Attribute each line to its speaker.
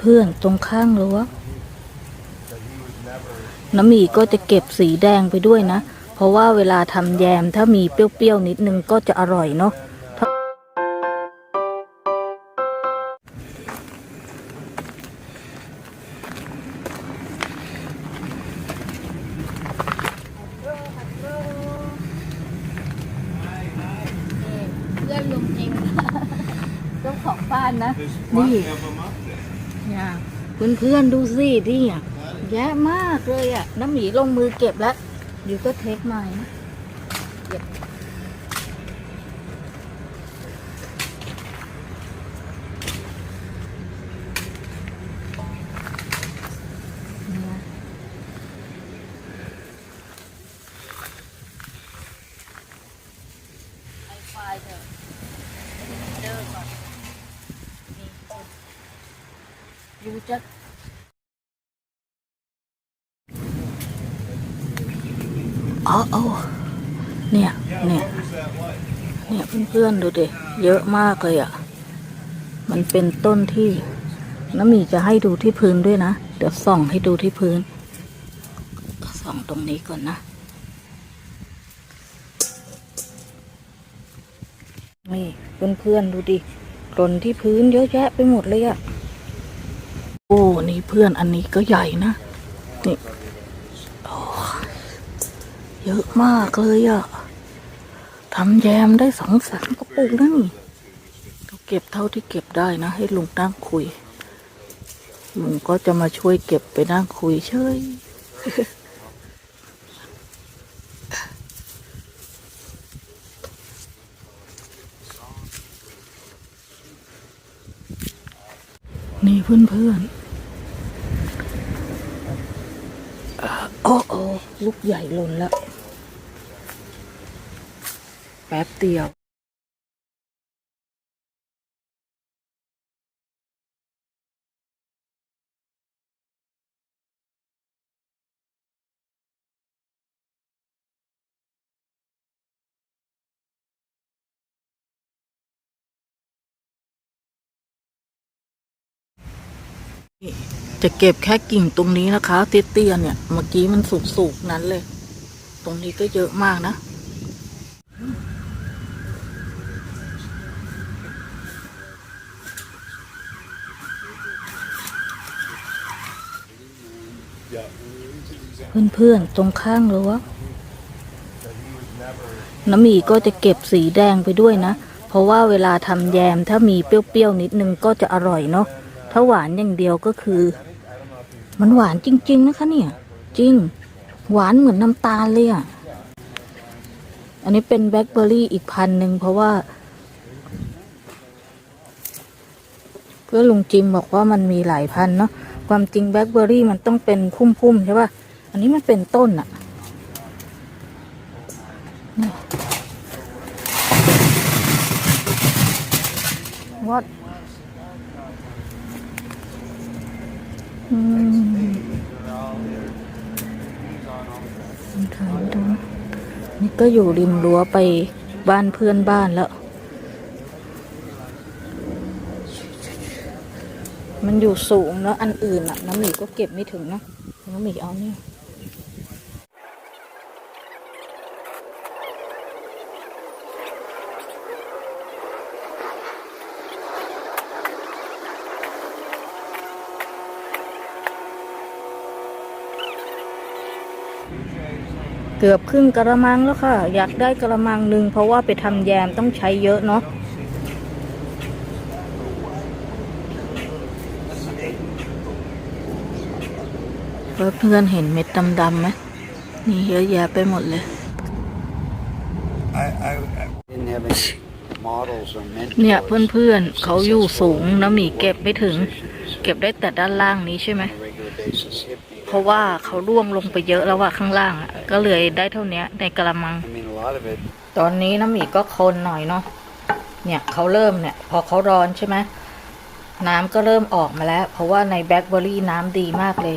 Speaker 1: เพื่อนๆ ตรงข้างรั้วน้ำหมีก็จะเก็บสีแดงไปด้วยนะ เพราะว่าเวลาทำแยมถ้ามีเปรี้ยวๆนิดนึงก็จะอร่อยเนาะถ้าเพื่อนลุงจริงเจ้าของบ้านนะ นี่ เนี่ยเพื่อนๆดูสิที่อ่ยแยะมากเลยอะ น้ำหมีลงมือเก็บแล้วเดี๋ยวก็เทคใหม่เก็บเนี่ยไอไฟเถอะเดินก่อนนี่ อยู่จะอ๋อโอ้เนี่ย เนี่ย เนี่ยเพื่อนๆดูดิเยอะมากเลยอะ่ะ มันเป็นต้นที่น้ำมีจะให้ดูที่พื้นด้วยนะ เดี๋ยวส่องให้ดูที่พื้น ส่องตรงนี้ก่อนนะ นี่เพื่อนๆดูดิหล่นที่พื้นเยอะแยะไปหมดเลยอะ่ะ นี่เพื่อนอันนี้ก็ใหญ่นะ นี่เยอะมากเลยอะ่ะทำแยมได้สองสามกระปุกนั่นเราเก็บเท่าที่เก็บได้นะ ให้ลุงนั่งคุย ลุงก็จะมาช่วยเก็บไปนั่งคุยเฉยนี่เพื่อนเพื่อนๆอ่า โอ้โอ้ลูกใหญ่หล่นแล้ว แป๊บเดียว จะเก็บแค่กิ่งตรงนี้นะคะ เตี้ยๆเนี่ย เมื่อกี้มันสูงๆนั้นเลย ตรงนี้ก็เยอะมากนะ เพื่อนๆ ตรงข้างรั้วน้ำหมีก็จะเก็บสีแดงไปด้วยนะ เพราะว่าเวลาทำแยมถ้ามีเปรี้ยวๆนิดนึงก็จะอร่อยเนาะ ถ้าหวานอย่างเดียวก็คือ มันหวานจริง ๆ นะคะ เนี่ย จริง หวานเหมือนน้ำตาลเลยอะ อันนี้เป็นแบล็คเบอร์รี่อีกพันหนึ่งเพราะว่า เพื่อลุงจิมบอกว่ามันมีหลายพันเนาะความจริงแบล็คเบอร์รี่มันต้องเป็นพุ่มๆใช่ป่ะ อันนี้มันเป็นต้นอะนี่วัดอืมถ่ายดู นะนี่ก็อยู่ริมรั้วไปบ้านเพื่อนบ้านแล้ว มันอยู่สูงแล้วอันอื่นอะน้ำหมีก็เก็บไม่ถึงนะ น้ำหมีเอาเนี่ย กือบครึ่งกระมังแล้วค่ะ อยากได้กระมังหนึ่งเพราะว่าไปทำแยมต้องใช้เยอะเนาะเพื่อนเพื่อนๆเห็นเม็ดดำๆไหมนี่เยอะแยะไปหมดเลย
Speaker 2: I, I, I didn't have any models or mentors.
Speaker 1: เนี่ยเพื่อนเพื่อนๆเขาอยู่สูงน้ำหมีเก็บไม่ถึง เก็บได้แต่ด้านล่างนี้ใช่ไหม
Speaker 2: on a regular basis. Hit me.
Speaker 1: เพราะว่าเขาร่วงลงไปเยอะแล้วว่าข้างล่างอะก็เลยได้เท่าเนี้ยในกระมัง
Speaker 2: I mean, a lot of it
Speaker 1: ตอนนี้น้ำหมีก็คนหน่อยเนาะ เนี่ยเขาเริ่มเนี่ย พอเขาร้อนใช่ไหมน้ำก็เริ่มออกมาแล้ว เพราะว่าในแบล็คเบอร์รี่น้ำดีมากเลย